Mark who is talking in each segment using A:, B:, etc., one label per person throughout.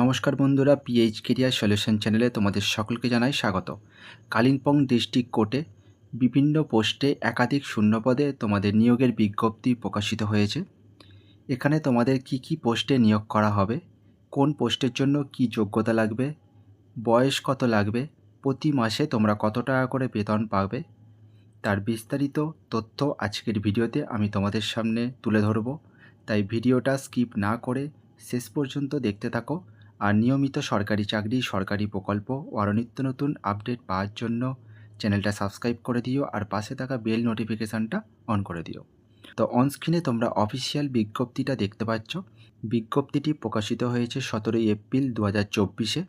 A: নমস্কার বন্ধুরা pH career solution চ্যানেলে তোমাদের সকলকে জানাই স্বাগত। কালিম্পং ডিস্ট্রিক্ট কোর্টে বিভিন্ন পোস্টে একাধিক শূন্যপদে তোমাদের নিয়োগের বিজ্ঞপ্তি প্রকাশিত হয়েছে। এখানে তোমাদের কি কি পোস্টে নিয়োগ করা হবে, কোন পোস্টের জন্য কি যোগ্যতা লাগবে, বয়স কত লাগবে, প্রতি মাসে তোমরা কত টাকা করে বেতন পাবে, তার বিস্তারিত তথ্য আজকের ভিডিওতে আমি তোমাদের সামনে তুলে ধরব। তাই ভিডিওটা স্কিপ না করে শেষ পর্যন্ত দেখতে থাকো। আর নিয়মিত সরকারি চাকরি, সরকারি প্রকল্প ও আরও নিত্য নতুন আপডেট পাওয়ার জন্য চ্যানেলটা সাবস্ক্রাইব করে দিও আর পাশে থাকা বেল নোটিফিকেশানটা অন করে দিও। তো অনস্ক্রিনে তোমরা অফিসিয়াল বিজ্ঞপ্তিটা দেখতে পাচ্ছ। বিজ্ঞপ্তিটি প্রকাশিত হয়েছে সতেরোই এপ্রিল দু হাজার চব্বিশে।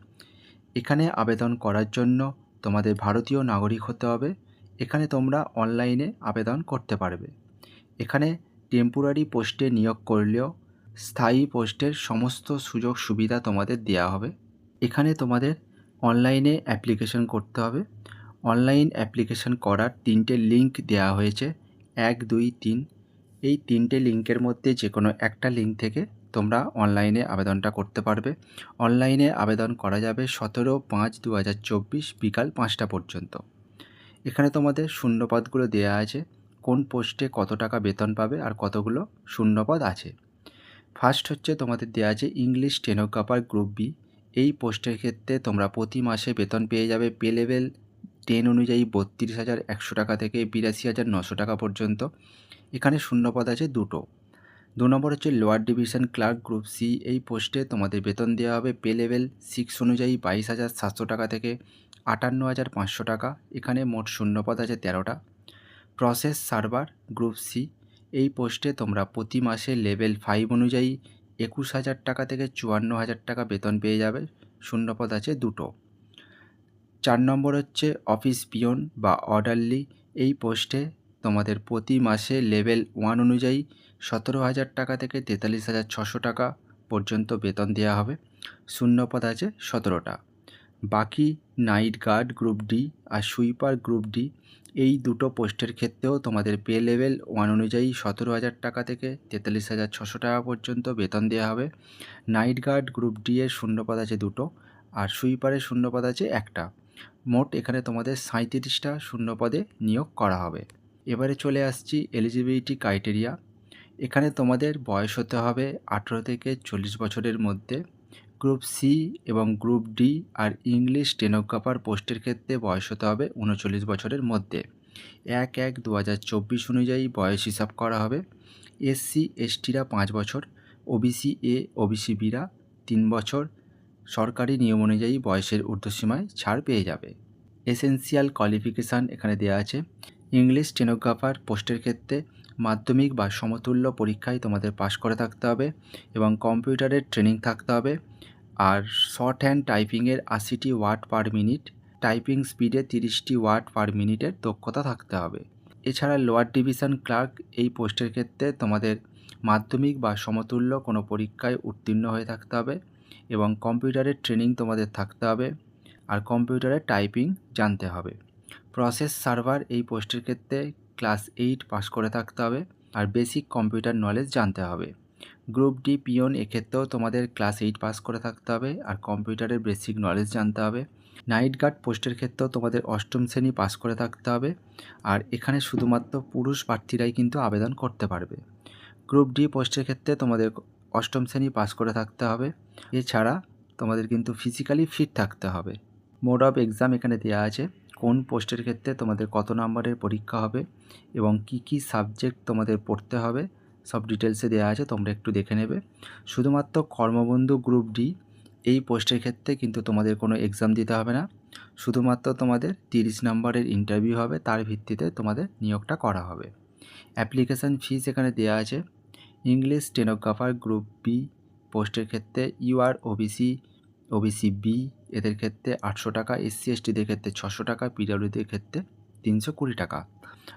A: এখানে আবেদন করার জন্য তোমাদের ভারতীয় নাগরিক হতে হবে। এখানে তোমরা অনলাইনে আবেদন করতে পারবে। এখানে টেম্পোরারি পোস্টে নিয়োগ করলেও স্থায়ী পোস্টের সমস্ত সুযোগ সুবিধা তোমাদের দেওয়া হবে। এখানে তোমাদের অনলাইনে অ্যাপ্লিকেশন করতে হবে। অনলাইন অ্যাপ্লিকেশন করার তিনটে লিঙ্ক দেওয়া হয়েছে। এক, দুই, তিন। এই তিনটে লিঙ্কের মধ্যে যে কোনো একটা লিঙ্ক থেকে তোমরা অনলাইনে আবেদনটা করতে পারবে। অনলাইনে আবেদন করা যাবে সতেরো পাঁচ দু হাজার চব্বিশ বিকাল পাঁচটা পর্যন্ত। এখানে তোমাদের শূন্যপদগুলো দেওয়া আছে। কোন পোস্টে কত টাকা বেতন পাবে আর কতগুলো শূন্যপদ আছে। ফার্স্ট হচ্ছে তোমাদের দেওয়া আছে ইংলিশ টেনোগ্রাফার গ্রুপ বি এই পোস্টের ক্ষেত্রে তোমরা প্রতি মাসে বেতন পেয়ে যাবে পে লেভেল টেন অনুযায়ী বত্রিশ হাজার একশো টাকা থেকে বিরাশি হাজার নশো টাকা পর্যন্ত। এখানে শূন্যপদ আছে দুটো। দু নম্বর হচ্ছে lower division clerk group C এই পোস্টে তোমাদের বেতন দেওয়া হবে পে লেভেল সিক্স অনুযায়ী বাইশ হাজার সাতশো টাকা থেকে আটান্ন হাজার পাঁচশো টাকা। এখানে মোট শূন্যপদ আছে তেরোটা। প্রসেস সার্ভার গ্রুপ সি এই পোস্টে তোমরা প্রতি মাসে লেভেল ফাইভ অনুযায়ী একুশ হাজার টাকা থেকে চুয়ান্ন হাজার টাকা বেতন পেয়ে যাবে। শূন্যপদ আছে দুটো। চার নম্বর হচ্ছে অফিস পিয়ন বা অর্ডারলি। এই পোস্টে তোমাদের প্রতি মাসে লেভেল ওয়ান অনুযায়ী সতেরো হাজার টাকা থেকে তেতাল্লিশ হাজার ছশো টাকা পর্যন্ত বেতন দেওয়া হবে। শূন্যপদ আছে সতেরোটা। বাকি নাইট গার্ড গ্রুপ ডি আর সুইপার গ্রুপ ডি, এই দুটো পোস্টের ক্ষেত্রেও তোমাদের পে লেভেল ওয়ান অনুযায়ী সতেরো হাজার টাকা থেকে তেতাল্লিশ হাজার ছশো টাকা পর্যন্ত বেতন দেওয়া হবে। নাইট গার্ড গ্রুপ ডি এর শূন্যপদ আছে দুটো আর সুইপারের শূন্যপদ আছে একটা। মোট এখানে তোমাদের সাঁত্রিশটা শূন্যপদে নিয়োগ করা হবে। এবারে চলে আসছি এলিজিবিলিটি ক্রাইটেরিয়া। এখানে তোমাদের বয়স হতে হবে আঠেরো থেকে চল্লিশ বছরের মধ্যে। গ্রুপ সি এবং গ্রুপ ডি আর ইংলিশ টেনোগ্রাফার পোস্টের ক্ষেত্রে বয়স হতে হবে উনচল্লিশ বছরের মধ্যে। এক এক দু হাজার অনুযায়ী বয়স হিসাব করা হবে। এসসি এসটিরা পাঁচ বছর, ওবিসি, এ, ওবিসি বিরা তিন বছর। সরকারি নিয়ম অনুযায়ী বয়সের ঊর্ধ্বসীমায় ছাড় পেয়ে যাবে। এসেন্সিয়াল কোয়ালিফিকেশান এখানে দেওয়া আছে। ইংলিশ স্টেনোগ্রাফার পোস্টের ক্ষেত্রে মাধ্যমিক বা সমতুল্য পরীক্ষায় তোমাদের পাশ করে থাকতে হবে এবং কম্পিউটারের ট্রেনিং থাকতে হবে। আর শর্ট হ্যান্ড টাইপিংয়ের আশিটি ওয়ার্ড পার মিনিট, টাইপিং স্পিডে তিরিশটি ওয়ার্ড পার মিনিটের দক্ষতা থাকতে হবে। এছাড়া লোয়ার ডিভিশন ক্লার্ক এই পোস্টের ক্ষেত্রে তোমাদের মাধ্যমিক বা সমতুল্য কোনো পরীক্ষায় উত্তীর্ণ হয়ে থাকতে হবে এবং কম্পিউটারের ট্রেনিং তোমাদের থাকতে হবে। আর কম্পিউটারে টাইপিং জানতে হবে। প্রসেস সার্ভার এই পোস্টের ক্ষেত্রে ক্লাস এইট পাস করে থাকতে হবে আর বেসিক কম্পিউটার নলেজ জানতে হবে। গ্রুপ ডি পিওন এক্ষেত্রেও তোমাদের ক্লাস এইট পাস করে থাকতে হবে আর কম্পিউটারের বেসিক নলেজ জানতে হবে। নাইট গার্ড পোস্টের ক্ষেত্রেও তোমাদের অষ্টম শ্রেণি পাস করে থাকতে হবে আর এখানে শুধুমাত্র পুরুষ প্রার্থীরাই কিন্তু আবেদন করতে পারবে। গ্রুপ ডি পোস্টের ক্ষেত্রে তোমাদের অষ্টম শ্রেণি পাস করে থাকতে হবে। এছাড়া তোমাদের কিন্তু ফিজিক্যালি ফিট থাকতে হবে। মোড অফ এক্সাম এখানে দেওয়া আছে। কোন পোস্টের ক্ষেত্রে তোমাদের কত নম্বরের পরীক্ষা হবে এবং কি কি সাবজেক্ট তোমাদের পড়তে হবে, সব ডিটেলসে দেওয়া আছে, তোমরা একটু দেখে নেবে। শুধুমাত্র কর্মবন্ধু গ্রুপ ডি, এই পোস্টের ক্ষেত্রে কিন্তু তোমাদের কোনো এক্সাম দিতে হবে না। শুধুমাত্র তোমাদের তিরিশ নম্বরের ইন্টারভিউ হবে, তার ভিত্তিতে তোমাদের নিয়োগটা করা হবে। অ্যাপ্লিকেশান ফিস এখানে দেওয়া আছে। ইংলিশ স্টেনোগ্রাফার গ্রুপ বি পোস্টের ক্ষেত্রে ইউআর ওবিসি ওবিসি বি এদের ক্ষেত্রে আটশো টাকা এসসি এসটিদের ক্ষেত্রে ছশো টাকা পিডাব্লিউদের ক্ষেত্রে তিনশো কুড়ি টাকা।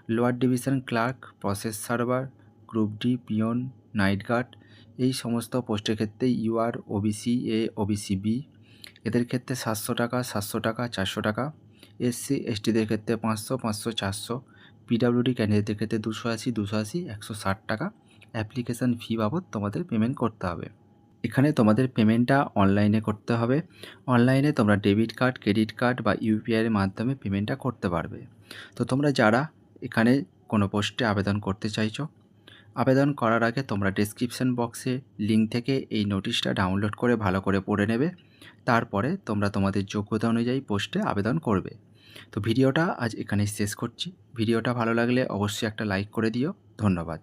A: Lower division clerk, process server, group D, peon, night guard, এই সমস্ত পোস্টের ক্ষেত্রে UR OBC, A, OBC, B. এদের ক্ষেত্রে সাতশো টাকা সাতশো টাকা, চারশো টাকা। এসসি এসটিদের ক্ষেত্রে পাঁচশো পাঁচশো, চারশো। পিডাব্লিউডি ক্যান্ডিডেটদের ক্ষেত্রে দুশো আশি দুশো আশি, একশো ষাট টাকা। অ্যাপ্লিকেশান ফি বাবদ তোমাদের পেমেন্ট করতে হবে। এখানে তোমাদের পেমেন্টটা অনলাইনে করতে হবে। অনলাইনে তোমরা ডেবিট কার্ড, ক্রেডিট কার্ড বা ইউপিআইয়ের মাধ্যমে পেমেন্টটা করতে পারবে। তো তোমরা যারা এখানে কোনো পোস্টে আবেদন করতে চাইছো, আবেদন করার আগে তোমরা ডেসক্রিপশন বক্সে লিঙ্ক থেকে এই নোটিশটা ডাউনলোড করে ভালো করে পড়ে নেবে। তারপরে তোমরা তোমাদের যোগ্যতা অনুযায়ী পোস্টে আবেদন করবে। তো ভিডিওটা আজ এখানেই শেষ করছি। ভিডিওটা ভালো লাগলে অবশ্যই একটা লাইক করে দিও। ধন্যবাদ।